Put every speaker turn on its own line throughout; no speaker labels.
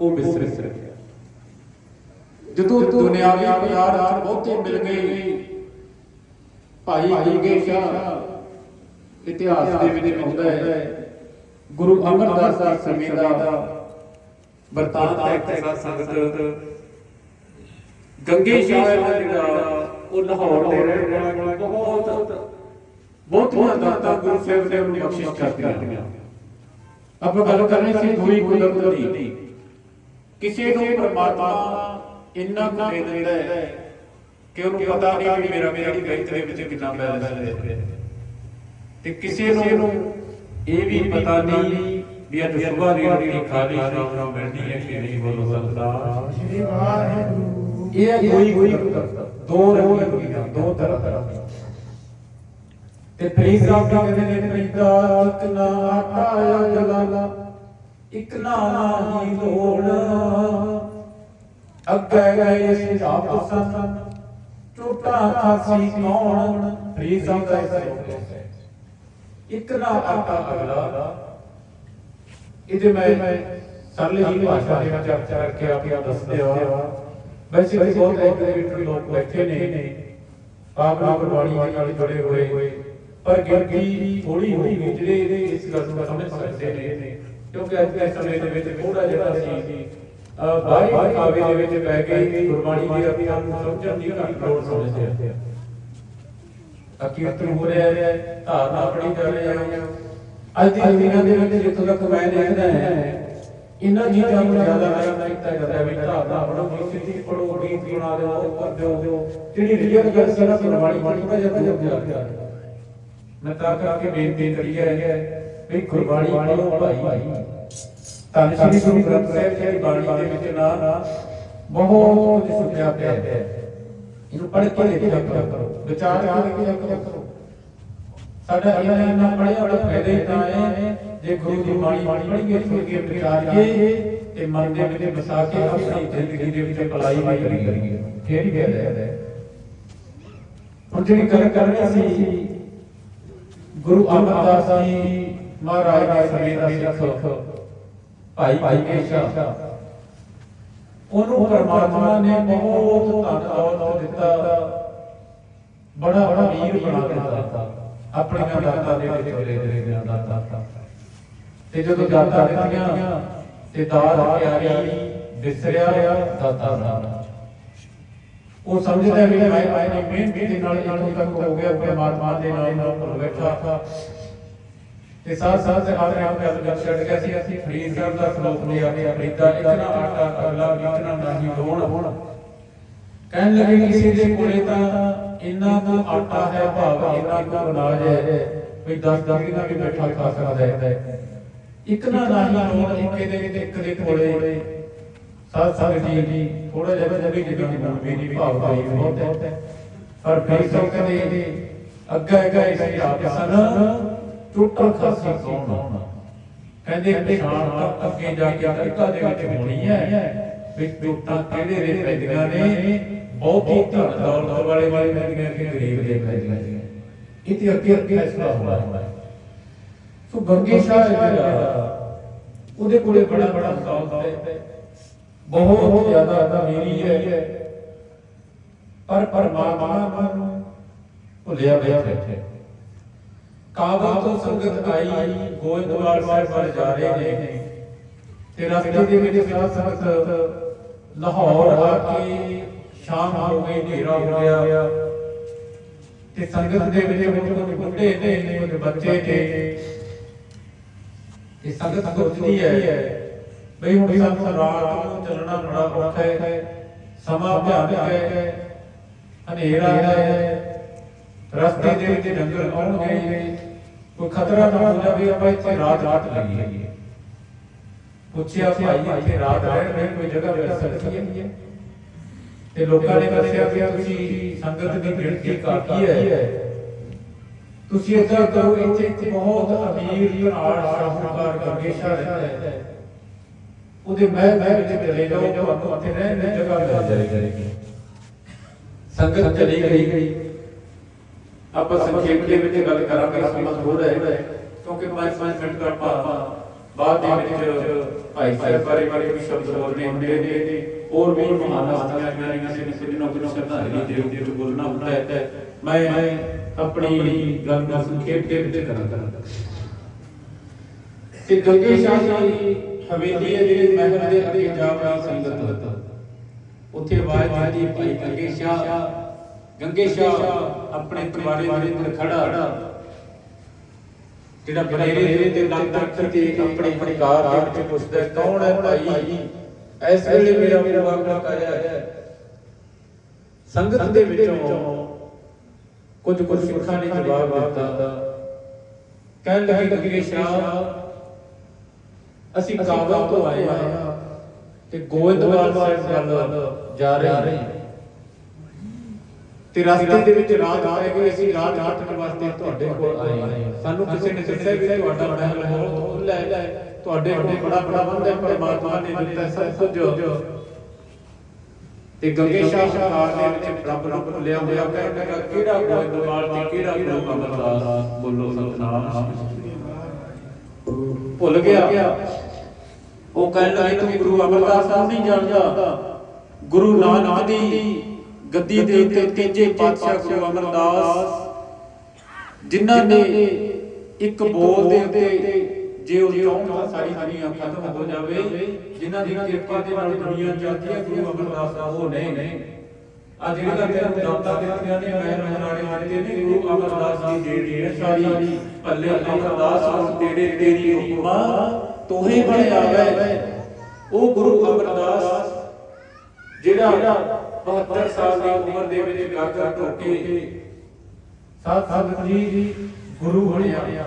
ਉਹ ਵਿਸਰ ਗਿਆ ਜਦੋਂ ਦੁਨਿਆਵੀ ਪਿਆਰ ਬਹੁਤੇ ਮਿਲ ਗਏ, ਭਾਈ ਜੀਗੇ ਸ਼ਾਹ ਇਤਿਹਾਸ ਦੇ ਵਿੱਚ ਆਉਂਦਾ ਹੈ। ਗੁਰੂ ਅਮਰਦਾਸ ਦਾ ਸਮੇਂ ਦਾ ਵਰਤਾਂਤ ਹੈ ਕਿ ਸਾਧ ਸੰਗਤ, ਗੰਗੇ ਸ਼ਾਹ ਦਾ ਜਿਹੜਾ ਉਹ ਲਾਹੌਰ ਦੇ ਰਹਿਣ ਵਾਲਾ ਬਹੁਤ, ਬਹੁਤੀਆਂ ਦਾਤਾਂ ਗੁਰੂ ਸਾਹਿਬ ਨੇ ਉਹਨੂੰ ਬਖਸ਼ਿਸ਼ ਕਰਤੀਆਂ ਆਪਾਂ ਗੱਲ ਕਰ ਰਹੇ ਸੀ ਹੋਈ ਕੁਦਰਤ ਦੀ। ਕਿਸੇ ਨੂੰ ਪਰਮਾਤਮਾ ਇੰਨਾ ਕੁ ਦੇ ਦਿੰਦਾ ਹੈ ਕਿ ਉਹਨੂੰ ਪਤਾ ਨਹੀਂ ਵੀ ਮੇਰਾ ਮੇਰੀ ਬੈਂਕ ਦੇ ਵਿੱਚ ਕਿੰਨਾ ਬੈਲੈਂਸ ਹੈ। ਤੇ ਕਿਸੇ ਨੂੰ ਇਹ ਵੀ ਪਤਾ ਨਹੀਂ ਵੀ ਅੱਜ ਸਵੇਰ ਦੀ ਰੋਟੀ ਖਾਲੀ ਸ਼ਾਮ ਨੂੰ ਮਿਲਣੀ ਹੈ ਕਿ ਨਹੀਂ ਬੋਲੋ ਸਤਿਕਾਰ
ਸ਼੍ਰੀ ਵਾਹਿਗੁਰੂ।
ਇਹ ਕੋਈ ਕੋਈ ਦੋ ਰੋਹ ਦੋ ਤਰ੍ਹਾਂ ਤੇ ਫਰੀਦ ਸਾਹਿਬ ਕਹਿੰਦੇ ਨੇ ਫਰੀਦਾ ਇੱਕ ਨਾ ਆਟਾ ਜਲਾਲਾ। ਇੱਕ ਨਾ ਹੀ ਲੋੜ। ਅੱਗੇ ਗਏ ਸਿਆਪ ਸੰਨ ਟੁੱਟਾ ਖਾਸੀ ਕੌਣ? ਫਰੀਦ ਸਾਹਿਬ ਇੱਕ ਨਾ ਆਟਾ ਅਗਲਾ ਇਹਦੇ ਮੈਂ ਸਰਲ ਹੀ ਭਾਸ਼ਾ ਦੇ ਵਿੱਚ ਚਰਚਾ ਕਰਕੇ ਆਪਿਆ ਦੱਸਦੇ ਹੋ ਵੈਸੇ ਵੀ ਬਹੁਤ ਐਗਰੀਗੇਟਰ ਲੋਕ ਬੈਠੇ ਨੇ। ਆਪ ਆਪ ਗੁਰਬਾਣੀ ਨਾਲ ਜੁੜੇ ਹੋਏ। ਪਰ ਗਿਣਤੀ ਥੋੜੀ ਹੋਈ ਜਿਹੜੇ ਇਸ ਗੱਲ ਨੂੰ ਸਮਝ ਸਕਦੇ ਨੇ। ਕਿਉਂਕਿ ਅੱਜ ਦੇ ਸਮੇਂ ਦੇ ਵਿੱਚ ਥੋੜਾ ਜਿਹੜਾ ਸੀ ਬਾਹਰੀ ਕਾਵੇ ਦੇ ਵਿੱਚ ਪੈ ਗਈ ਗੁਰਬਾਣੀ ਦੀ ਅਰਥਾਂ ਨੂੰ ਸਮਝਣ ਦੀ ਘੱਟ ਲੋੜ ਸਮਝਦੇ ਆ ਅਕੀਰਤਨ ਹੋ ਰਿਹਾ ਹੈ, ਧਾਰਨਾ ਪੜੀ ਜਾ ਰਹੀ ਹੈ। ਅੱਜ ਦੀ ਦੁਨੀਆ ਦੇ ਵਿੱਚ ਜਿੱਥੋਂ ਤੱਕ ਮੈਂ ਦੇਖਦਾ ਹੈ, ਇਹਨਾਂ ਚੀਜ਼ਾਂ ਨੂੰ ਜ਼ਿਆਦਾ ਨਹੀਂ ਕੀਤਾ ਜਾਂਦਾ ਵੀ ਧਾਰਨਾ ਪੜੋ ਸਿੱਧੀ ਪੜੋ ਗੀਤ ਬਣਾ ਦਿਓ, ਉਹ ਕਰ ਦਿਓ, ਜਿਹੜੀ ਰੀਅਲ ਗੱਲ ਸੀ ਨਾ, ਗੁਰਬਾਣੀ ਬਾਣੀ ਥੋੜਾ ਜਿਹਾ ਜਿਹਾ ਮੈਂ ਤਾਂ ਕਰਕੇ ਬੇਨਤੀ ਕਰੀ ਹੈ ਵੀ ਗੁਰਬਾਣੀ ਪੜੋ ਭਾਈ। ਤਾਂ ਸ੍ਰੀ ਗੁਰੂ ਗ੍ਰੰਥ ਸਾਹਿਬ ਜੀ ਦੀ ਬਾਣੀ ਦੇ ਵਿੱਚ ਨਾ ਬਹੁਤ ਸੁਝਿਆ ਪਿਆ ਹੈ। ਇਹਨੂੰ ਪੜ੍ਹ ਕੇ ਦੇਖਿਆ ਕਰੋ। ਵਿਚਾਰ ਕਰਕੇ ਦੇਖਿਆ ਕਰੋ। ਸਾਡਾ ਇਹਨਾਂ ਇੰਨਾ ਪੜਿਆ ਬੜਾ ਫਾਇਦਾ ਹੀ ਤਾਂ ਹੈ ਜੇ ਗੁਰੂ ਦੀ ਬਾਣੀ ਪੜ੍ਹੀਏ ਸੁਣ ਵਿਚਾਰੀਏ ਤੇ ਮਨ ਦੇ ਵਿੱਚ ਵਸਾ ਕੇ ਆਪਣੀ ਜ਼ਿੰਦਗੀ ਦੇ ਵਿੱਚ ਭਲਾਈ ਵੀ ਕਰੀਏ। ਫੇਰ ਹੀ ਫਾਇਦਾ ਹੈ। ਹੁਣ ਜਿਹੜੀ ਗੱਲ ਕਰ ਰਹੇ ਸੀ ਗੁਰੂ ਅਮਰਦਾਸ ਜੀ ਮਹਾਰਾਜ ਦੇ ਸਮੇਂ ਦਾ ਸਿੱਖ ਭਾਈ ਭਾਈ ਕੇਸ਼ਾ ਉਹਨੂੰ ਪਰਮਾਤਮਾ ਨੇ ਬਹੁਤ ਧਨ ਦੌਲਤ ਦਿੱਤਾ। ਬੜਾ ਬੜਾ ਵੀਰ ਬਣਾ ਦਿੱਤਾ। ਆਪਣੀਆਂ ਦਾਤਾਂ ਦੇ ਵਿੱਚ ਚਲੇ ਚਲੇ ਦਾਤਾਂ। ਤੇ ਜਦੋਂ ਦਾਤਾ ਦਿੱਤੀਆਂ, ਤੇ ਦਾਤ ਪਿਆਰੀ ਵਿਸਰਿਆ ਦਾਤਾ ਨਾਲ ਉਹ ਸਮਝਦਾ ਵੀ ਮੈਂ ਆਪਣੀ ਮਿਹਨਤ ਦੇ ਨਾਲ ਇੱਥੋਂ ਤੱਕ ਹੋ ਗਿਆ ਪਰਮਾਤਮਾ ਦੇ ਨਾਲ ਨਾਲ ਬੈਠਾ ਤੇ ਸਾਥ ਸਾਥ ਆਪਣੇ ਆਪ ਗੱਲ ਕਰ ਛੱਡ ਗਿਆ ਸੀ ਅਸੀਂ ਫਰੀਦ ਦਾ ਸਲੋਕ ਲਿਆ ਕੇ ਫਰੀਦਾ ਇਤਨਾ ਆਟਾ ਅਗਲਾ ਵਿਕਣਾ ਨਹੀਂ ਲੋਣ ਕਹਿਣ ਲੱਗੇ ਕਿਸੇ ਦੇ ਕੋਲੇ ਤਾਂ ਇੰਨਾ ਕੁ ਆਟਾ ਹੈ, ਭਾਵ ਇੰਨਾ ਕੁ ਅਨਾਜ ਹੈ, ਵੀ 10 10 ਦਿਨਾਂ ਵੀ ਬੈਠਾ ਖਾ ਸਕਦਾ ਹੈ। ਇੱਕ ਨਾ ਨਹੀਂ ਲੋੜ ਇੱਕ ਦੇ ਇੱਕ ਦੇ ਕੋਲੇ। ਸਾਧ ਸੰਗਤ ਜੀ ਥੋੜਾ ਜਿਹਾ ਜਬੀ ਜਬੀ ਦੀ ਮੇਰੀ ਭਾਵ ਭਾਈ ਬਹੁਤ ਹੈ। ਪਰ ਫਿਰ ਸਭ ਕਹਿੰਦੇ ਅੱਗੇ ਗਏ ਸੀ ਆਪ ਸਨ ਟੁੱਟਾ ਖਾਸੀ ਕੌਣ ਕਹਿੰਦੇ ਪਛਾਣ ਤਾਂ ਅੱਗੇ ਜਾ ਕੇ ਅਮਰੀਕਾ ਦੇ ਵਿੱਚ ਹੋਣੀ ਹੈ। ਵੀ ਟੁੱਟਾ ਕਿਹੜੇ ਦੇ ਪੈਦੀਆਂ ਨੇ? ਬਹੁਤੀ ਧਨ ਦੌਲਤ ਵਾਲੇ ਵਾਲੇ ਪੈਦੀਆਂ ਕਿ ਗਰੀਬ ਦੇ ਪੈਦੀਆਂ ਨੇ। ਇਤੇ ਅੱਗੇ ਅੱਗੇ ਫੈਸਲਾ ਹੋਣਾ ਹੈ। ਸੋ ਗੰਗੇ ਸ਼ਾਹ ਜਿਹੜਾ ਉਹਦੇ ਕੋਲੇ ਬੜਾ ਬੜਾ ਦੌਲਤ ਹੈ। ਬਹੁਤ ਜ਼ਿਆਦਾ ਅਮੀਰੀ ਹੈ ਪਰ ਪਰਮਾਤਮਾ ਨੂੰ ਭੁੱਲਿਆ ਬੈਠਾ ਕਾਬਲ ਤੋਂ ਸੰਗਤ ਆਈ, ਗੋਇੰਦਵਾਲ ਸਾਹਿਬ ਵੱਲ ਜਾ ਰਹੇ ਨੇ। ਤੇ ਰਸਤੇ ਦੇ ਵਿੱਚ ਸਾਧ ਸੰਗਤ ਲਾਹੌਰ ਆ ਕੇ ਸ਼ਾਮ ਹੋ ਗਈ, ਹਨੇਰਾ ਹੋ ਗਿਆ। ਤੇ ਸੰਗਤ ਦੇ ਵਿੱਚ ਕੁਝ ਬੁੱਢੇ ਨੇ, ਕੁਝ ਬੱਚੇ ਨੇ। ਇਹ ਸੰਗਤ ਸੋਚਦੀ ਹੈ। ਬਈ ਹੁਣ ਸਾਨੂੰ ਰਾਤ ਨੂੰ ਚੱਲਣਾ ਬੜਾ ਔਖਾ ਹੈ। ਸਮਾਂ ਭਿਆਨਕ ਹੈ। ਹਨੇਰਾ ਹੈ। ਰਸਤੇ ਦੇ ਵਿੱਚ ਜੰਗਲ ਆਉਣਗੇ। ਕੋਈ ਖਤਰਾ ਨਾ ਹੋ ਜਾਵੇ, ਆਪਾਂ ਇੱਥੇ ਰਾਤ ਰਾਤ ਲੱਗੀਏ ਪੁੱਛਿਆ ਭਾਈ, ਇੱਥੇ ਰਾਤ ਰਹਿਣ ਲਈ ਕੋਈ ਜਗ੍ਹਾ ਮਿਲ ਸਕਦੀ ਹੈ ਤੇ ਲੋਕਾਂ ਨੇ ਦੱਸਿਆ ਕਿ ਤੁਸੀਂ ਸੰਗਤ ਦੀ ਗਿਣਤੀ ਕਾਫੀ ਹੈ ਤੁਸੀਂ ਇੱਦਾਂ ਕਰੋ, ਇੱਥੇ ਇੱਕ ਬਹੁਤ ਅਮੀਰ ਘਰਾੜ, ਸ਼ਾਹੂਕਾਰ ਗੰਗੇਸ਼ਾ ਰਹਿੰਦਾ ਹੈ। ਉਹਦੇ ਮਹਿਲ ਵਿੱਚ ਚਲੇ ਜਾਓ ਤੁਹਾਨੂੰ ਉੱਥੇ ਰਹਿਣ ਦੀ ਜਗ੍ਹਾ ਮਿਲ ਜਾਏਗੀ ਸੰਗਤ ਚਲੀ ਗਈ। ਆਪਾਂ ਸੰਖੇਪ ਦੇ ਵਿੱਚ ਗੱਲ ਕਰਾਂਗੇ ਸਮਾਂ ਥੋੜਾ ਹੈ। ਕਿਉਂਕਿ 5-5 ਮਿੰਟ ਦਾ ਆਪਾਂ ਬਾਅਦ ਦੇ ਵਿੱਚ ਭਾਈ ਸਾਹਿਬ ਬਾਰੇ ਬਾਰੇ ਵੀ ਸ਼ਬਦ ਬੋਲਣੇ ਹੁੰਦੇ ਨੇ। ਹੋਰ ਵੀ ਮਹਾਨ ਹਸਤੀਆਂ ਮੇਰੀਆਂ ਨੇ ਕਿਸੇ ਨੂੰ ਕੋਈ ਸ਼ਰਧਾਂਜਲੀ ਦੇ ਉੱਤੇ ਬੋਲਣਾ ਹੁੰਦਾ ਹੈ ਮੈਂ ਆਪਣੀ ਗੱਲ ਨੂੰ ਸੰਖੇਪ ਦੇ ਵਿੱਚ ਕਰਾਂਗਾ। ਤੇ ਗੰਗੇ ਸ਼ਾਹ ਦੀ ਹਵੇਲੀ ਹੈ ਮਹਿਲ ਦੇ ਅੱਗੇ ਜਾ ਸੰਗਤ ਉੱਥੇ ਆਵਾਜ਼ ਦਿੱਤੀ ਭਾਈ ਗੰਗੇ ਸ਼ਾਹ। ਗੰਗੇ ਸ਼ਾਹ ਆਪਣੇ ਪਰਿਵਾਰੇ ਦੇ ਅੰਦਰ ਖੜਾ। ਜਿਹੜਾ ਬਨੇਰੇ ਦੇ ਲੱਗ ਰੱਖ ਆਪਣੇ ਹੰਕਾਰ ਦੇ ਵਿੱਚ ਪੁੱਛਦਾ ਹੈ, ਕੌਣ ਹੈ ਭਾਈ? ਇਸ ਵੇਲੇ ਮੇਰਾ ਮੇਰਾ ਵਾਕ ਆਇਆ ਹੈ। ਸੰਗਤ ਦੇ ਵਿੱਚੋਂ ਕੁਝ ਕੁਝ ਸਿੱਖਾਂ ਨੇ ਜਵਾਬ ਦਿੱਤਾ। ਕਹਿਣ ਲੱਗੇ ਗੰਗੇ ਸ਼ਾਹ ਅਸੀਂ ਕਾਬਲ ਤੋਂ ਆਏ ਹਾਂ। ਤੇ ਗੋਇੰਦਵਾਲ ਸਾਹਿਬ ਵੱਲ ਜਾ ਰਹੇ ਹਾਂ। ਤੇ ਰਸਤੇ ਦੇ ਵਿੱਚ ਰਾਤ ਆਏ ਗਏ ਅਸੀਂ ਰਾਤ ਕੱਟਣ ਵਾਸਤੇ ਤੁਹਾਡੇ ਕੋਲ ਆਏ ਹਾਂ। ਸਾਨੂੰ ਕਿਸੇ ਨੇ ਦੱਸਿਆ ਵੀ ਤੁਹਾਡਾ ਮਹਿਲ ਬਹੁਤ ਖੁੱਲਾ ਹੈ ਤੁਹਾਡੇ ਕੋਲ ਬੜਾ ਬੜਾ ਬੰਦਾ ਹੈ। ਪਰਮਾਤਮਾ ਨੇ ਦਿੱਤਾ ਸਭ ਕੁਝ ਤੇ ਗੰਗੇ ਸ਼ਾਹ ਸਰਕਾਰ ਦੇ ਵਿੱਚ ਰੱਬ ਰੱਬ ਖੁੱਲਿਆ ਹੋਇਆ। ਕਹਿੰਦਾ ਕਿਹੜਾ ਗੋਇੰਦਵਾਲ ਤੇ ਕਿਹੜਾ ਗੁਰੂ ਅਮਰਦਾਸ? ਬੋਲੋ ਸਤਨਾਮ। ਭੁੱਲ ਗਿਆ। ਉਹ ਕਹਿਣ ਲੱਗੇ ਤੂੰ ਗੁਰੂ ਅਮਰਦਾਸ ਨੂੰ ਨਹੀਂ ਜਾਣਦਾ। ਗੁਰੂ ਨਾਨਕ ਦੀ ਗੱਦੀ ਦੇ ਉੱਤੇ ਤੀਜੇ ਪਾਤਸ਼ਾਹ ਗੁਰੂ ਅਮਰਦਾਸ ਜਿਨ੍ਹਾਂ ਨੇ ਇੱਕ ਬੋਲ ਦੇ ਉੱਤੇ ਜੇ ਉਹ ਚਾਹੁਣ ਤਾਂ ਸਾਰੀ ਦੁਨੀਆ ਖਤਮ ਹੋ ਜਾਵੇ ਜਿਨ੍ਹਾਂ ਦੀ ਕਿਰਪਾ ਦੇ ਨਾਲ ਦੁਨੀਆ ਚੱਲਦੀ ਹੈ ਗੁਰੂ ਅਮਰਦਾਸ ਦਾ ਉਹ ਨੇ ਆ ਜਿਹੜੀ ਗੱਲ ਤੈਨੂੰ ਦਾਤਾ ਦਿੱਤੀਆਂ ਨੇ ਮੈਂ ਰਾਣੇ ਦਿੱਤੇ ਨੇ ਗੁਰੂ ਅਮਰਦਾਸ ਦੀ ਜਿਹੜੀ ਹੈ ਸਾਰੀ ਭੱਲੇ ਅਮਰਦਾਸ ਉਸ ਤੇਰੇ ਤੇਰੀ ਹੁਕਮਾਂ ਤੋਹੇ ਬਣ ਆਵੇ ਉਹ ਗੁਰੂ ਅਮਰਦਾਸ, ਜਿਹੜਾ 72 ਸਾਲ ਦੀ ਉਮਰ ਦੇ ਵਿੱਚ ਗਾਗਰ ਢੋਕੇ ਸਾਧ ਸੰਗਤ ਜੀ, ਗੁਰੂ ਬਣਿਆ।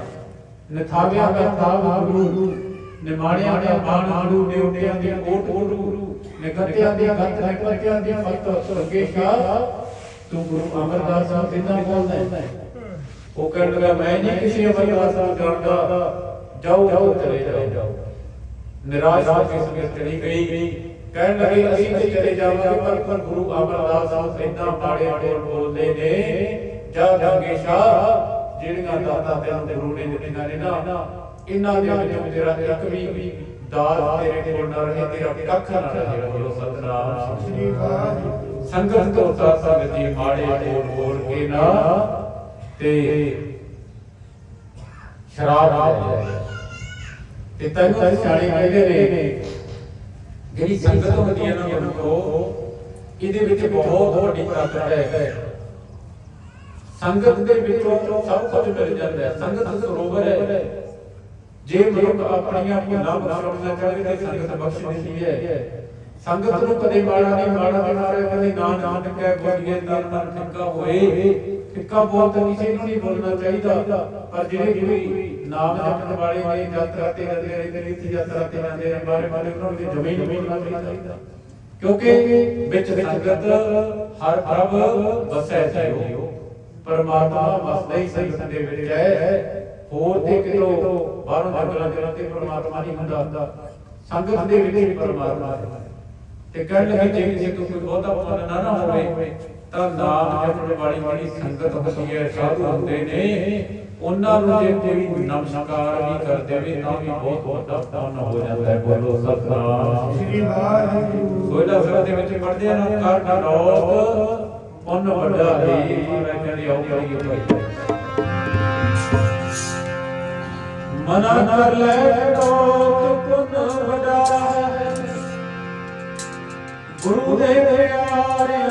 ਨਥਾਵਿਆ ਦਾ ਥਾਵ ਗੁਰੂ, ਨਿਮਾਣਿਆ ਦਾ ਬਾਣ ਗੁਰੂ, ਨਿਉਟਿਆਂ ਦੀ ਓਟ ਗੁਰੂ, ਨਿਗਤਿਆਂ ਦੀ ਗੱਤ, ਨਿਗਤਿਆਂ ਦੀ ਫਤ ਅੱਗੇ ਸ਼ਾਹ ਤੂੰ ਗੁਰੂ ਅਮਰਦਾਸ ਸਾਹਿਬ ਕਿੰਨਾ ਬੋਲਦਾ ਉਹ ਕਹਿਣ ਲੱਗਾ ਮੈਂ ਨਹੀਂ ਕਿਸੇ ਅਮਰਦਾਸ ਨੂੰ ਜਾਣਦਾ। ਜਾਓ ਜਾਓ ਚਲੇ ਜਾਓ। ਨਿਰਾਸ਼ ਹੋ ਕੇ ਸੰਗਤ ਚਲੀ ਗਈ। ਕਹਿਣ ਲੱਗੇ, ਅਸੀਂ ਤੇ ਚਲੇ ਜਾਵਾਂਗੇ, ਪਰ ਪਰ ਗੁਰੂ ਅਮਰਦਾਸ ਸਾਹਿਬ ਇੰਨਾ ਬਾੜੇ ਬੋਲ ਬੋਲਦੇ ਨੇ, ਜਾ ਗੰਗੇ ਸ਼ਾਹ, ਜਿਹੜੀਆਂ ਦਾਤਾ ਤੈਨੂੰ ਗੁਰੂ ਨੇ ਦਿੱਤੀਆਂ ਨੇ ਨਾ ਇਹਨਾਂ ਦੇ ਵਿੱਚੋਂ ਤੇਰਾ ਇੱਕ ਵੀ ਦਾਤ ਤੇਰੇ ਕੋਲ ਨਾ ਰਹੇ, ਤੇਰਾ ਕੱਖ ਨਾ ਰਹੇ। ਬੋਲੋ ਸਤਨਾਮ।
ਸ੍ਰੀ ਵਾਹਿਗੁਰੂ
ਸੰਗਤ ਤੋਂ ਸਾਧ ਸੰਗਤ ਮਾੜੇ ਬੋਲ ਬੋਲ ਕੇ ਨਾ, ਤੇ ਸ਼ਰਾਬ ਆ ਤੇ ਤੈਨੂੰ ਸਿਆਣੇ ਕਹਿੰਦੇ ਨੇ, ਜਿਹੜੀ ਸੰਗਤ ਹੁੰਦੀ ਹੈ ਨਾ ਮਨੁੱਖੋ ਇਹਦੇ ਵਿੱਚ ਬਹੁਤ ਵੱਡੀ ਤਾਕਤ ਹੈ। ਸੰਗਤ ਦੇ ਵਿੱਚੋਂ ਸਭ ਕੁਝ ਮਿਲ ਜਾਂਦਾ ਹੈ। ਸੰਗਤ ਸਰੋਵਰ ਹੈ। ਜੇ ਮਨੁੱਖ ਆਪਣੀਆਂ ਭੁੱਲਾਂ ਬਖਸ਼ਣਾ ਚਾਹੇ ਤਾਂ ਸੰਗਤ ਬਖਸ਼ ਦਿੰਦੀ ਹੈ। ਸੰਗਤ ਨੂੰ ਕਦੇ ਮਾੜਾ ਨਹੀਂ ਮਾੜਾ ਨਹੀਂ ਕਦੇ ਨਾ ਨਾ ਟਿਕਿਆ ਗੋਲੀਏ ਦਾ ਮਨ ਠੱਕਾ ਹੋਏ। ਠਿੱਕਾ ਬੋਲ ਤਾਂ ਕਿਸੇ ਨੂੰ ਨਹੀਂ ਬੋਲਣਾ ਚਾਹੀਦਾ। ਪਰ ਜਿਹੜੇ ਕੋਈ ਨਾਮ ਜਪਣ ਵਾਲੇ ਨੇ ਯਾਤਰਾ ਤੇ ਜਾਂਦੇ ਨੇ ਤੇ ਯਾਤਰਾ ਤੇ ਜਾਂਦੇ ਨੇ ਬਾਰੇ ਬਾਰੇ ਉਹਨਾਂ ਨੂੰ ਜ਼ਮੀਨ ਬੋਲਣਾ ਚਾਹੀਦਾ। ਕਿਉਂਕਿ ਵਿੱਚ ਸੰਗਤ ਹਰ ਪ੍ਰਭ ਵਸੈ ਸਹਿਓ ਪਰਮਾਤਮਾ ਵਸਦਾ ਹੀ ਸੰਗਤ ਦੇ ਵਿੱਚ ਹੈ। ਹੋਰ ਤੇ ਕਿਤੋਂ ਬਾਹਰੋਂ ਜੰਗਲਾਂ ਜਲਾਂ ਤੇ ਪਰਮਾਤਮਾ ਨਹੀਂ ਹੁੰਦਾ। ਸੰਗਤ ਦੇ ਵਿੱਚ ਵੀ ਪਰਮਾਤਮਾ ਹੈ। ਤੇ ਕਹਿਣ ਲੱਗੇ ਜੇ ਕਿਸੇ ਕੋਈ ਬਹੁਤਾ ਨਾ ਨਾ ਹੋਵੇ ਤਾਂ ਨਾਮ ਜਪਣ ਵਾਲੀ ਵਾਲੀ ਸੰਗਤ ਹੁੰਦੀ ਹੈ ਸਾਧੂ ਹੁੰਦੇ ਨੇ ਉਹਨਾਂ ਨੂੰ ਜੇ ਕੋਈ ਨਮਸਕਾਰ ਵੀ ਕਰ ਦੇਵੇ ਤਾਂ ਵੀ ਬਹੁਤ ਵੱਡਾ ਪੁੰਨ ਹੋ ਜਾਂਦਾ ਹੈ। ਬੋਲੋ ਸਤਨਾਮ।
ਸ੍ਰੀ ਵਾਹਿਗੁਰੂ।
ਸੋਇਲਾ ਸਰ ਦੇ ਵਿੱਚ ਪੜਦੇ ਆ ਨਾ ਕਰ ਲੋਕ ਪੁੰਨ ਵੱਡਾ ਹੈ ਮੈਂ ਕਹਿੰਦੀ ਆਉ ਕਰੀਏ ਭਾਈ। ਮਨਾ ਕਰ ਲੈ ਲੋਕ ਪੁੰਨ ਵੱਡਾ ਹੈ। ਗੁਰੂ ਦੇ ਪਿਆਰਿਆਂ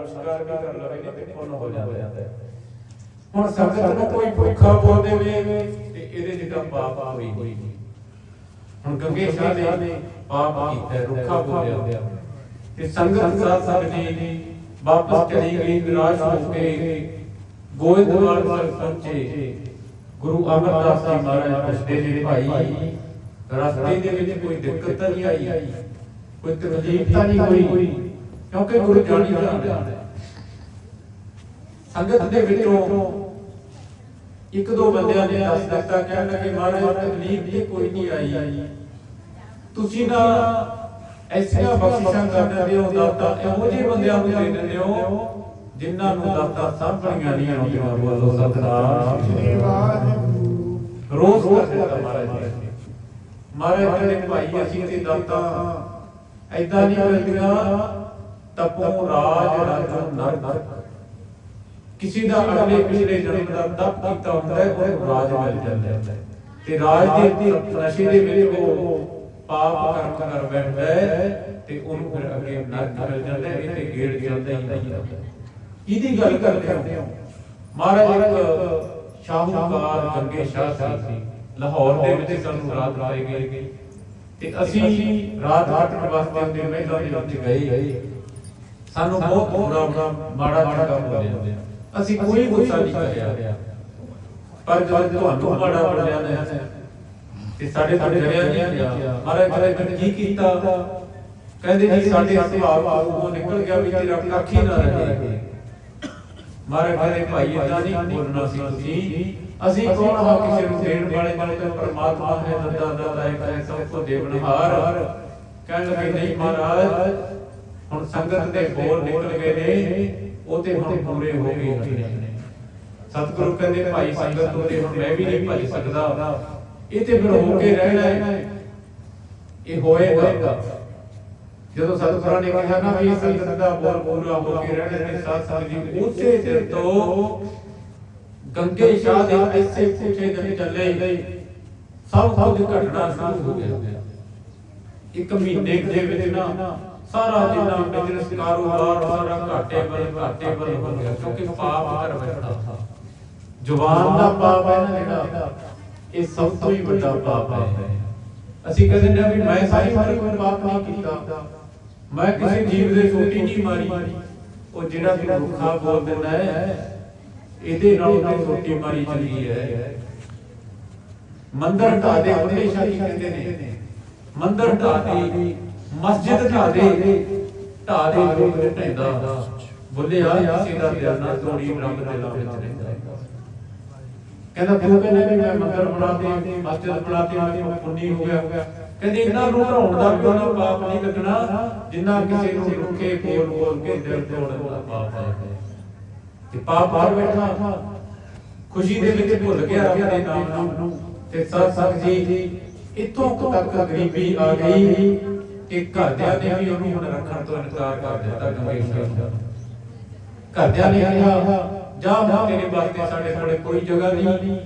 ਨਮਸਕਾਰ ਵੀ ਕਰ ਲਵੇ ਨਾ ਤੇ ਪੁੰਨ ਹੋ ਜਾਂਦਾ ਹੈ ਹੁਣ ਸੰਗਤ ਨੂੰ ਕੋਈ ਭੁੱਖਾ ਬੋਲ ਦੇਵੇ। ਤੇ ਇਹਦੇ ਜਿੱਦਾਂ ਪਾਪ ਹੋਈ ਹੁਣ ਗੰਗੇ ਸ਼ਾਹ ਨੇ ਪਾਪ ਕੀਤਾ ਰੁੱਖਾ ਬੋਲਿਆ ਤੇ ਸੰਗਤ ਸਾਧ ਸੰਗਤ ਜੀ ਵਾਪਸ ਚਲੀ ਗਈ ਨਿਰਾਸ਼ ਹੋ ਕੇ ਗੋਇੰਦਵਾਲ ਸਾਹਿਬ ਪਹੁੰਚੇ। ਗੁਰੂ ਅਮਰਦਾਸ ਜੀ ਮਹਾਰਾਜ ਪੁੱਛਦੇ ਜੀ ਭਾਈ ਰਸਤੇ ਦੇ ਵਿੱਚ ਕੋਈ ਦਿੱਕਤ ਤਾਂ ਨਹੀਂ ਆਈ? ਕੋਈ ਤਕਲੀਫ ਤਾਂ ਨਹੀਂ ਹੋਈ। ਕਿਉਂਕਿ ਗੁਰੂ ਜਾਣੀ ਜਾਣਦਾ ਸੰਗਤ ਦੇ ਵਿੱਚੋਂ ਇੱਕ ਦੋ ਬੰਦਿਆਂ ਨੇ ਦੱਸ ਦਿੱਤਾ ਕਹਿਣ ਲੱਗੇ ਮਹਾਰਾਜ ਤਕਲੀਫ ਤੇ ਕੋਈ ਨਹੀਂ ਆਈ। ਤੁਸੀਂ ਨਾ ਐਸੀਆਂ ਬਖਸ਼ਿਸ਼ਾਂ ਕਰ ਦਿੰਦੇ ਹੋ ਦਾਤਾ ਇਹੋ ਜਿਹੇ ਬੰਦਿਆਂ ਨੂੰ ਦੇ ਦਿੰਦੇ ਹੋ ਜਿਨ੍ਹਾਂ ਨੂੰ ਦਾਤਾ ਸਾਂਭਣੀਆਂ ਨਹੀਂ ਆਉਂਦੀਆਂ। ਬੋਲੋ ਸਤਨਾਮ
ਸ੍ਰੀ ਵਾਹਿਗੁਰੂ
ਰੋਜ਼ ਕਰ ਦਿੱਤਾ ਮਹਾਰਾਜ ਮਹਾਰਾਜ ਕਹਿੰਦੇ ਭਾਈ ਅਸੀਂ ਤੇ ਦਾਤਾ ਐਦਾਂ ਨਹੀਂ ਮਿਲਦੀਆਂ ਤਪੋ ਰਾਜ ਰਾਜੋ ਨਰਕ। ਕਿਸੇ ਦਾ ਅਗਲੇ ਪਿਛਲੇ ਜਨਮ ਦਾ ਤਪ ਕੀਤਾ ਹੁੰਦਾ ਹੈ ਉਹ ਰਾਜ ਮਿਲ ਜਾਂਦਾ ਹੈ। ਤੇ ਰਾਜ ਦੇ ਨਸ਼ੇ ਦੇ ਵਿੱਚ ਉਹ ਪਾਪ ਕਰਮ ਕਰ ਬੈਠਦਾ ਹੈ ਤੇ ਉਹਨੂੰ ਫਿਰ ਅੱਗੇ ਨਰਕ ਮਿਲ ਜਾਂਦਾ ਹੈ ਇਹ ਤੇ ਗੇੜ ਜਾਂਦਾ ਹੀ। ਰਹਿੰਦਾ ਹੈ ਇਹਦੀ ਗੱਲ ਕਰਦੇ ਹੋ? ਮਹਾਰਾਜ ਇੱਕ ਸ਼ਾਹੂਕਾਰ ਗੰਗੇ ਸ਼ਾਹ ਸੀ। ਲਾਹੌਰ ਦੇ ਵਿੱਚ ਸਾਨੂੰ ਰਾਤ ਪਾਈ ਗਈ। ਤੇ ਅਸੀਂ ਰਾਤ ਕੱਟਣ ਵਾਸਤੇ ਮਹਿਲਾਂ ਦੇ ਵਿੱਚ ਗਏ। ਸਾਨੂੰ ਬਹੁਤ ਬੁਰਾ ਬੁਰਾ ਮਾੜਾ ਚੰਗਾ ਬੋਲਿਆ ਅਸੀਂ ਕੋਈ ਗੁੱਸਾ ਨਹੀਂ ਕਰਿਆ। ਪਰ ਜਦ ਤੁਹਾਨੂੰ ਮਾੜਾ ਬੋਲਿਆ ਨੇ। ਤੇ ਸਾਡੇ ਤੋਂ ਡਰਿਆ ਨਹੀਂ ਗਿਆ ਮਹਾਰਾਜ ਕਹਿੰਦੇ ਕੀ ਕੀਤਾ? ਕਹਿੰਦੇ ਜੀ ਸਾਡੇ ਸੁਭਾਅ ਉਹ ਨਿਕਲ ਗਿਆ ਵੀ ਤੇਰਾ ਕੱਖ ਨਾ ਰਹੇ। ਮਹਾਰਾਜ ਕਹਿੰਦੇ ਭਾਈ ਇਦਾਂ ਨਹੀਂ ਬੋਲਣਾ ਸੀ ਤੁਸੀਂ। ਅਸੀਂ ਕੌਣ ਹਾਂ ਕਿਸੇ ਨੂੰ ਦੇਣ ਵਾਲੇ ਵਾਲੇ ਤਾਂ ਪਰਮਾਤਮਾ ਹੈ ਦਦਾ ਦਦਾ ਹੈ ਸਭ ਕੋ ਦੇਵਨਹਾਰ। ਕਹਿਣ ਲੱਗੇ ਨਹੀਂ ਮਹਾਰਾਜ ਹੁਣ ਸੰਗਤ ਦੇ ਬੋਲ ਨਿਕਲ ਗਏ ਨੇ, ਉਹ ਤੇ ਹੁਣ ਪੂਰੇ ਹੋ ਗਏ ਨੇ। ਸਤਿਗੁਰੂ ਕਹਿੰਦੇ, ਭਾਈ ਸੰਗਤ ਤੋਂ ਤੇ ਹੁਣ ਮੈਂ ਵੀ ਨਹੀਂ ਭੱਜ ਸਕਦਾ। ਇਹ ਤੇ ਫਿਰ ਹੋ ਕੇ ਰਹਿਣਾ ਹੈ। ਇਹ ਹੋਏਗਾ। ਜਦੋਂ ਸਤਿਗੁਰਾਂ ਨੇ ਕਿਹਾ ਨਾ ਵੀ ਸੰਗਤ ਦਾ ਬੋਲ ਪੂਰਾ ਹੋ ਕੇ ਰਹਿਣਾ ਤੇ ਸਾਧ ਸੰਗਤ ਜੀ ਉਸੇ ਦਿਨ ਤੋਂ ਗੰਗੇ ਸ਼ਾਹ ਦੇ ਐਸੇ ਪੁੱਛੇ ਦਿਨ ਚੱਲੇ ਸਭ ਕੁਝ ਘਟਣਾ ਸ਼ੁਰੂ ਹੋ ਗਿਆ। ਇੱਕ ਮਹੀਨੇ ਦੇ ਵਿੱਚ ਨਾ ਸਾਰਾ ਜਿੰਨਾ ਬਿਜ਼ਨਸ ਕਾਰੋਬਾਰ ਸਾਰਾ ਘਾਟੇ ਵੱਲ ਘਾਟੇ ਵੱਲ ਹੋ ਗਿਆ ਕਿਉਂਕਿ ਪਾਪ ਕਰ ਬੈਠਾ ਜ਼ੁਬਾਨ ਦਾ ਪਾਪ ਹੈ ਨਾ ਜਿਹੜਾ ਇਹ ਸਭ ਤੋਂ ਹੀ ਵੱਡਾ ਪਾਪ ਹੈ। ਅਸੀਂ ਕਹਿੰਦੇ ਨੇ ਵੀ ਮੈਂ ਸਾਰੀ ਉਮਰ ਕੋਈ ਪਾਪ ਨਹੀਂ ਕੀਤਾ। ਮੈਂ ਕਿਸੇ ਜੀਵ ਦੇ ਛੋਟੀ ਨਹੀਂ ਮਾਰੀ। ਉਹ ਜਿਹੜਾ ਕਿ ਰੁੱਖਾ ਬੋਲ ਦਿੰਦਾ ਹੈ ਇਹਦੇ ਨਾਲ ਉਹਨੇ ਛੋਟੀ ਮਾਰੀ ਚਲੀ ਹੈ। ਮੰਦਰ ਢਾ ਦੇ ਬੁੱਢੇ ਸ਼ਾਹੀ ਕਹਿੰਦੇ ਨੇ। ਮੰਦਰ ਢਾ ਦੇ ਮਸਜਿਦ ਢਾ ਦੇ। ਢਾ ਦੇ। ਨੇ ਢੈਂਦਾ ਬੁੱਲਿਆ ਕਿਸੇ ਦਾ ਦਿਲ ਨਾ ਤੋੜੀ ਰੱਬ ਦੇ ਵਿੱਚ ਰਹਿੰਦਾ। ਕਹਿੰਦਾ ਕਹਿੰਦਾ ਵੀ ਮੈਂ ਮੰਦਰ ਬਣਾਤੇ ਮਸਜਿਦ ਬਣਾਤੀ ਮੈਂ ਪੁੰਨੀ ਹੋ ਗਿਆ। ਕਹਿੰਦੇ ਇਹਨਾਂ ਨੂੰ ਢਾਉਣ ਦਾ ਵੀ ਉਹਨਾਂ ਪਾਪ ਨਹੀਂ ਲੱਗਣਾ ਜਿੰਨਾ ਕਿਸੇ ਨੂੰ ਰੁੱਖੇ ਬੋਲ ਬੋਲ ਕੇ ਦਿਲ ਤੋੜਨ ਦਾ ਪਾਪ ਹੈ। ਤੇ ਪਾਪ ਬਾਹਰ ਬੈਠਾ। ਖੁਸ਼ੀ ਦੇ ਵਿੱਚ ਭੁੱਲ ਗਿਆ ਰੱਬ ਦੇ ਨਾਮ ਨੂੰ। ਤੇ ਸਤ ਸਤ ਜੀ ਇਤੋਂ ਤੱਕ ਗਰੀਬੀ ਆ ਗਈ। ਕਿ ਘਰਦਿਆਂ ਨੇ ਵੀ ਉਹਨੂੰ ਹੁਣ ਰੱਖਣ ਤੋਂ ਇਨਕਾਰ ਕਰ ਦਿੱਤਾ ਗੰਗੇਸ਼ਵਰ ਘਰਦਿਆਂ ਨੇ ਕਿਹਾ, ਜਾ ਹੁਣ ਤੇਰੇ ਵਾਸਤੇ ਸਾਡੇ ਕੋਲੇ ਕੋਈ ਜਗ੍ਹਾ ਨਹੀਂ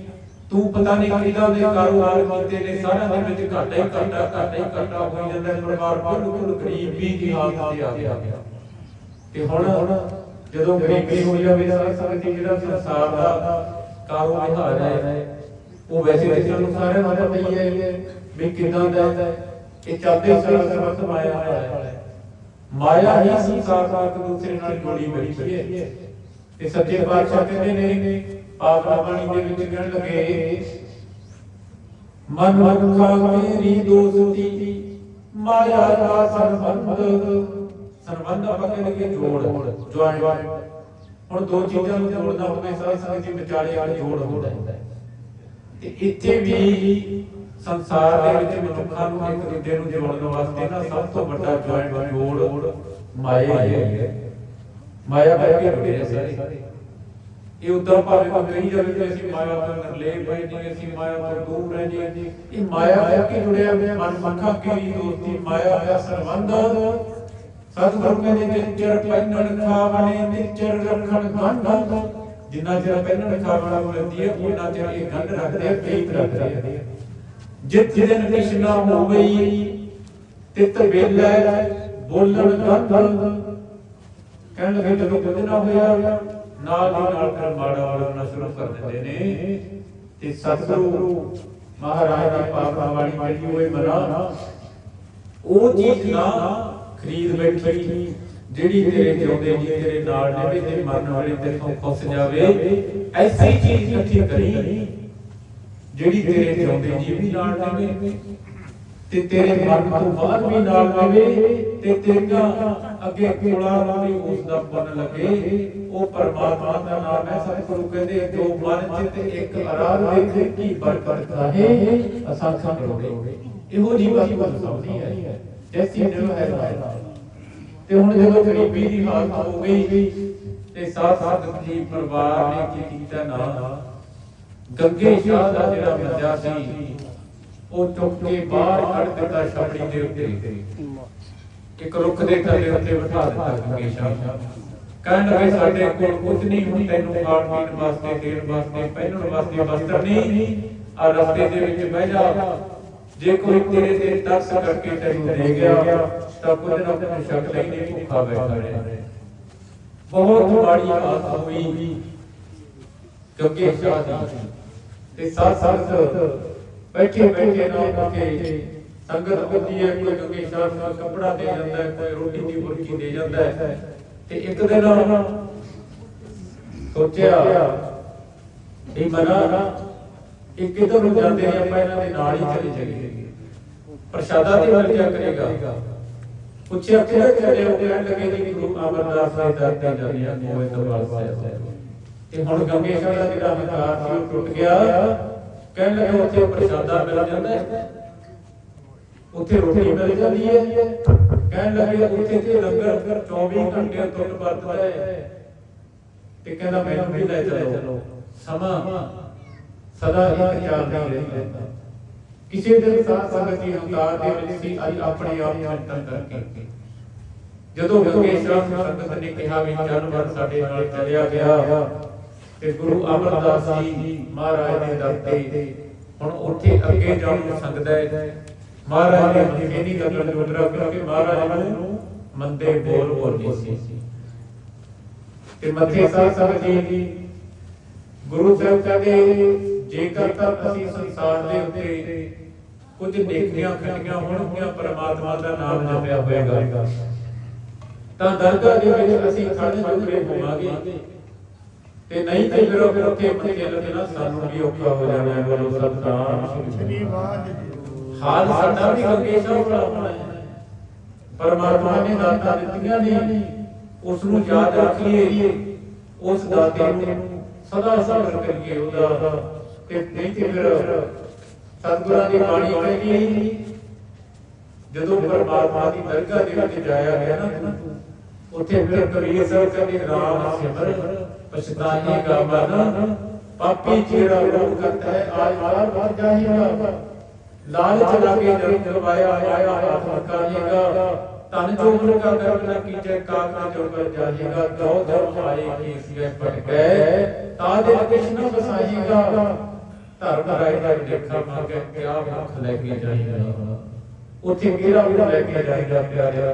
ਤੂੰ ਪਤਾ ਨਹੀਂ ਕਿਦਾਂ ਦੇ ਕਾਰੋਬਾਰ ਕੀਤੇ ਨੇ ਸਾਰਿਆਂ ਦੇ ਵਿੱਚ ਘਾਟਾ ਹੀ ਘਾਟਾ ਘਾਟਾ ਹੀ ਘਾਟਾ ਹੋਈ ਜਾਂਦਾ ਹੈ। ਪਰਿਵਾਰ ਬਿਲਕੁਲ ਗਰੀਬੀ ਦੀ ਹਾਲਤ ਤੇ ਆ ਗਿਆ ਤੇ ਹੁਣ ਜਦੋਂ ਗਰੀਬੀ ਹੋ ਜਾਵੇ ਤਾਂ ਸੰਗਤ ਜਿਹੜਾ ਸੰਸਾਰ ਦਾ ਕਾਰੋਬਾਰ ਹੈ, ਉਹ ਵੈਸੇ ਵੈਸੇ ਸਾਨੂੰ ਸਾਰਿਆਂ ਨੂੰ ਪਤਾ ਹੀ ਹੈ ਵੀ ਕਿਦਾਂ ਦਾ ਹੈ। ਇਹ ਚੱਲਦੇ ਸਾਰਾ ਮਾਇਆ ਹੋਇਆ ਹੈ। ਮਾਇਆ ਹੀ ਸੰਸਾਰ ਦਾ ਇੱਕ ਦੂਸਰੇ ਨਾਲ ਜੋੜੀ ਬੈਠੀ ਹੈ। ਤੇ ਸੱਚੇ ਪਾਤਸ਼ਾਹ ਕਹਿੰਦੇ ਨੇ, ਪਾਪ ਬਾਣੀ ਦੇ ਵਿੱਚ ਕਹਿਣ ਲੱਗੇ, ਮਨ ਮਨੁਖਾ ਮੇਰੀ ਦੋਸਤੀ, ਮਾਇਆ ਦਾ ਸੰਬੰਧ ਸੰਬੰਧ ਆਪਾਂ ਕਹਿੰਦੇ ਜੋੜ ਜੁਆਇੰਟ ਹੁਣ ਦੋ ਚੀਜ਼ਾਂ ਨੂੰ ਜੋੜਨਾ ਹੋਵੇ, ਸਾਰੀ ਸੰਗਤ ਦੇ ਵਿਚਾਲੇ ਵਾਲੇ ਜੋੜ ਹੁੰਦਾ ਹੈ। ਤੇ ਇੱਥੇ ਵੀ ਸੰਸਾਰ ਦੇ ਵਿੱਚ ਮਨੁੱਖਾਂ ਨੂੰ ਇੱਕ ਦੂਜੇ ਨੂੰ ਜੋੜਨ ਵਾਸਤੇ ਨਾ ਸਭ ਤੋਂ ਵੱਡਾ ਜੁਆਇੰਟ ਜੋੜ ਮਾਇਆ ਹੀ ਹੈ। ਮਾਇਆ ਕਰਕੇ ਜੁੜੇ ਸਾਰੇ। ਇਹ ਉਦਾਂ ਭਾਵੇਂ ਕੋਈ ਕਹੀ ਜਾਵੇ ਕਿ ਅਸੀਂ ਮਾਇਆ ਤੋਂ ਨਿਰਲੇਪ ਹੋਏ ਨਹੀਂ ਅਸੀਂ ਮਾਇਆ ਤੋਂ ਦੂਰ ਰਹਿ ਜੀ। ਇਹ ਮਾਇਆ ਕਰਕੇ ਜੁੜਿਆ ਹੋਇਆ ਮਨ ਮੱਖਾ ਕੀ ਦੋਸਤੀ ਮਾਇਆ ਦਾ ਸੰਬੰਧ ਸਤਿਗੁਰੂ ਕਹਿੰਦੇ ਨੇ ਪੈਨਣ ਖਾਵਣੇ ਤੇ ਰੱਖਣ ਗੰਢ। ਜਿੰਨਾ ਚਿਰ ਪੈਨਣ ਖਾਵਣਾ ਮਿਲਦੀ ਹੈ ਉਹਨਾਂ ਚਿਰ ਇਹ ਗੰਢ ਰੱਖਦੇ ਆ ਪ੍ਰੀਤ ਰੱਖਦੇ ਆ। ਜਿਤ ਦਿਨ ਕ੍ਰਿਸ਼ਨਾ ਹੋਵਈ ਤਿਤ ਬੇਲੇ ਬੋਲਣ ਗੰਧ ਕਹਿਣ ਲੱਗੇ, ਜਦੋਂ ਕੁਝ ਨਾ ਹੋਇਆ, ਨਾਲ ਦੀ ਨਾਲ ਫਿਰ ਮਾੜਾ ਬੋਲਣਾ ਸ਼ੁਰੂ ਕਰ ਦਿੰਦੇ ਨੇ। ਤੇ ਸਤਿਗੁਰੂ ਮਹਾਰਾਜ ਦੀ ਪਾਵਨ ਬਾਣੀ ਜਿਹੜੀ ਹੋਏ ਮਨਾ ਉਹ ਚੀਜ਼ ਨਾ ਖਰੀਦ ਬੈਠੀ, ਜਿਹੜੀ ਤੇਰੇ ਜਿਉਂਦੇ ਜੀ ਤੇਰੇ ਨਾਲ ਨੇ ਤੇ ਮਰਨ ਵਾਲੇ ਤੇਰੇ ਤੋਂ ਖੁੱਸ ਜਾਵੇ, ਐਸੀ ਚੀਜ਼ ਇਕੱਠੀ ਕਰੀ। ਜਿਹੜੀ ਤੇਰੇ ਜਿਉਂਦੇ ਜੀ ਵੀ ਨਾਲ ਨੇ ਤੇ ਤੇਰੇ ਮਰਨ ਤੋਂ ਬਾਅਦ ਵੀ ਨਾਲ ਰਵੇ ਤੇ ਤੇਰੀਆਂ ਅੱਗੇ ਕੋਲਾ ਵੀ ਉਸ ਦਾ ਬਨ ਲੱਗੇ ਉਹ ਪਰਮਾਤਮਾ ਦਾ ਨਾਮ ਹੈ ਸਤਿਗੁਰੂ ਕਹਿੰਦੇ ਜੋ ਮਨ ਚਿਤ ਇੱਕ ਅਰਾਧ ਵੇਖੇ ਕੀ ਬਰਕਤ ਹੈ। ਅਸਾਖਾਂ ਕਰੋੜੇ ਇਹੋ ਜੀ ਬਾਤ ਸਮਝਦੀ ਹੈ। ਜੈਸੀ ਨਿਰਵ ਹੈ ਤੇ ਹੁਣ ਜਦੋਂ ਗਰੀਬੀ ਦੀ ਹਾਲਤ ਹੋ ਗਈ ਤੇ ਸਾਥ ਸਾਥ ਜੀ ਪਰਿਵਾਰ ਨੇ ਕੀ ਕੀਤਾ ਨਾ ਗੰਗੇ ਸ਼ਾਹ ਦਾ ਜਿਹੜਾ ਮੱਜਾ ਸੀ, ਉਹ ਚੁੱਕ ਕੇ ਬਾਹਰ ਕੱਢ ਦਿੱਤਾ ਛਪੜੀ ਦੇ ਉੱਤੇ। ਇੱਕ ਰੁੱਖ ਦੇ ਥੱਲੇ ਉੱਤੇ ਬਿਠਾ ਦਿੱਤਾ ਗੰਗੇ ਸ਼ਾਹ ਕਹਿਣ ਲੱਗੇ, ਸਾਡੇ ਕੋਲ ਕੁਝ ਨਹੀਂ, ਹੁਣ ਤੈਨੂੰ ਖਾਣ ਪੀਣ ਵਾਸਤੇ, ਦੇਣ ਵਾਸਤੇ, ਪਹਿਨਣ ਵਾਸਤੇ ਵਸਤਰ ਨਹੀਂ। ਆ ਰਸਤੇ ਦੇ ਵਿੱਚ ਬਹਿ ਜਾ। ਜੇ ਕੋਈ ਤੇਰੇ ਤੇ ਤਰਸ ਕਰਕੇ ਤੈਨੂੰ ਦੇ ਗਿਆ, ਤਾਂ ਕੁਝ ਨਾ ਕੁਝ ਸ਼ੱਕ ਲਈ ਨਹੀਂ ਭੁੱਖਾ ਬੈਠਾ ਰਿਹਾ ਬਹੁਤ ਮਾੜੀ ਬਾਤ ਹੋਈ। ਕਿਉਂਕਿ ਸ਼ਾਹ ਦੀ ਤੇ ਸਾਥ ਸਾਥ ਬੈਠੇ ਬੈਠੇ ਨਾ ਕੇ ਸੰਗਤ ਹੁੰਦੀ ਹੈ, ਕੋਈ ਗੰਗੇ ਸ਼ਾਹ ਨੂੰ ਕੱਪੜਾ ਦੇ ਜਾਂਦਾ ਹੈ, ਕੋਈ ਰੋਟੀ ਦੀ ਬੁਰਕੀ ਦੇ ਜਾਂਦਾ ਹੈ। ਤੇ ਇੱਕ ਦਿਨ ਸੋਚਿਆ ਇਹ ਮਨਾ ਇਹ ਕਿਧਰ ਨੂੰ ਜਾਂਦੇ ਨੇ, ਆਪਾਂ ਇਹਨਾਂ ਦੇ ਨਾਲ ਹੀ ਚਲੇ ਜਾਈਏ। ਪ੍ਰਸ਼ਾਦਾ ਦੀ ਵਰਤਿਆ ਕਰੇਗਾ। ਪੁੱਛਿਆ ਕਿਹੜੇ ਚਲੇ ਹੋ ਕਹਿਣ ਲੱਗੇ ਜੀ ਗੁਰੂ ਅਮਰਦਾਸ ਦੇ ਦਰ ਤੇ ਜਾਂਦੇ ਆ ਗੋਇੰਦਵਾਲ ਸਾਹਿਬ। ਤੇ ਹੁਣ ਗੰਗੇ ਸ਼ਾਹ ਦਾ ਜਿਹੜਾ ਹੰਕਾਰ ਸੀ ਉਹ ਟੁੱਟ ਗਿਆ। ਕਹਿਣ ਲੱਗੇ ਉੱਥੇ ਪ੍ਰਸ਼ਾਦਾ ਮਿਲ ਜਾਂਦਾ ਉੱਥੇ ਰੋਟੀ ਮਿਲ ਜਾਂਦੀ ਹੈ। ਕਹਿਣ ਲੱਗੇ ਉੱਥੇ ਤੇ ਲੰਗਰ 24 ਘੰਟੇ ਤੋਂ ਵਰਤਦਾ ਹੈ। ਤੇ ਕਹਿੰਦਾ ਮੈਨੂੰ ਵੀ ਲੈ ਚਲੋ। ਸਮਾਂ ਸਦਾ ਇੱਕ ਚਾਲ ਰਹਿੰਦਾ। ਕਿਸੇ ਦਿਨ ਸਾਧ ਸੰਗਤ ਦੀ ਹੰਕਾਰ ਦੇ ਵਿੱਚ ਸੀ ਅੱਜ ਆਪਣੇ ਆਪ ਚਿੰਤਨ ਕਰਕੇ। ਜਦੋਂ ਗੰਗੇ ਸੰਗਤ ਨੇ ਕਿਹਾ ਵੀ ਚੱਲ ਸਾਡੇ ਨਾਲ ਚਲਿਆ ਗਿਆ ਤੇ ਗੁਰੂ ਅਮਰਦਾਸ ਜੀ ਮਹਾਰਾਜ ਦੇ ਦਰ ਤੇ ਹੁਣ ਉੱਥੇ ਅੱਗੇ ਜਾਣ ਨੂੰ ਸੰਗਦਾ ਹੈ। ਮਹਾਰਾਜ ਨੇ ਮੱਥੇ ਨਹੀਂ ਲੱਗਣ ਜੋਦਰਾ ਕਿਉਂਕਿ ਮਹਾਰਾਜ ਨੂੰ ਮੰਦੇ ਬੋਲ ਬੋਲਦੇ ਸੀ। ਤੇ ਮੱਥੇ ਸਾਹਿਬ ਜੀ ਗੁਰੂ ਸਾਹਿਬ ਕਹਿੰਦੇ, ਜੇਕਰ ਤਾਂ ਅਸੀਂ ਸੰਸਾਰ ਦੇ ਉੱਤੇ ਕੁਝ ਨੇਕੀਆਂ ਖਟੀਆਂ ਹੋਣਗੀਆਂ, ਪਰਮਾਤਮਾ ਦਾ ਨਾਮ ਜਪਿਆ ਹੋਏਗਾ ਤਾਂ ਦਰਗਾਹ ਦੇ ਵਿੱਚ ਅਸੀਂ ਖੜੇ ਜੁਗਰੇ ਹੋਵਾਂਗੇ। ਤੇ ਨਹੀਂ ਤੇ ਫਿਰ ਉਹ ਉੱਥੇ ਮੱਥੇ ਲੱਗਣਾ ਸਾਨੂੰ ਵੀ ਔਖਾ ਹੋ ਜਾਣਾ ਹੈ, ਬੋਲੋ ਸਤਨਾਮ ਸ੍ਰੀ
ਵਾਹਿਗੁਰੂ
ਹਾਲ ਸਾਡਾ ਵੀ ਗੰਗੇ ਸਾਹਿਬ ਹੈ। ਪਰਮਾਤਮਾ ਨੇ ਦਾਤਾਂ ਦਿੱਤੀਆਂ ਨੇ, ਉਸ ਨੂੰ ਯਾਦ ਰੱਖੀਏ, ਉਸ ਦਾਤੇ ਨੂੰ ਸਦਾ ਸਬਰ ਕਰੀਏ ਉਹਦਾ। ਤੇ ਨਹੀਂ ਤੇ ਫਿਰ ਸਤਿਗੁਰਾਂ ਦੀ ਬਾਣੀ ਕਹਿੰਦੀ ਜਦੋਂ ਪਰਮਾਤਮਾ ਦੀ ਦਰਗਾਹ ਦੇ ਵਿੱਚ ਜਾਇਆ ਗਿਆ ਨਾ ਉੱਥੇ ਫਿਰ ਕਬੀਰ ਸਾਹਿਬ ਕਹਿੰਦੇ ਰਾਮ ਸਿਮਰ ਪਛਤਾਏਗਾ ਮਨ ਪਾਪੀ ਜਿਹੜਾ ਰੋਗ ਕਰਤਾ ਹੈ, ਆਜ ਬਾਰ ਬਾਰ ਜਾਹੀਗਾ ਲਾਲਚ ਲਾਗੇ ਜਨਮ ਜਗਵਾਇਆ ਆਇਆ ਹੱਥ ਮਕਾਏਗਾ ਤਨ ਜੋਗਨ ਕਾ ਕਰਮ ਨ ਕੀਜੈ, ਕਾਕ ਨ ਜੋਗਰ ਜਾਹੀਗਾ ਦੋ ਧਰਮ ਆਏ ਕੀ ਸਿਏ ਪਟਕੈ ਤਾ ਦੇ ਕਿਛ ਨ ਬਸਾਈਗਾ ਧਰਮ ਰਾਏ ਦਾ ਦੇਖਾ ਮੰਗੇ ਕਿਆ ਮੁਖ ਲੈ ਕੇ ਜਾਈਗਾ ਉੱਥੇ ਕਿਹੜਾ ਵੀ ਲੈ ਕੇ ਜਾਈਗਾ ਪਿਆਰਿਆ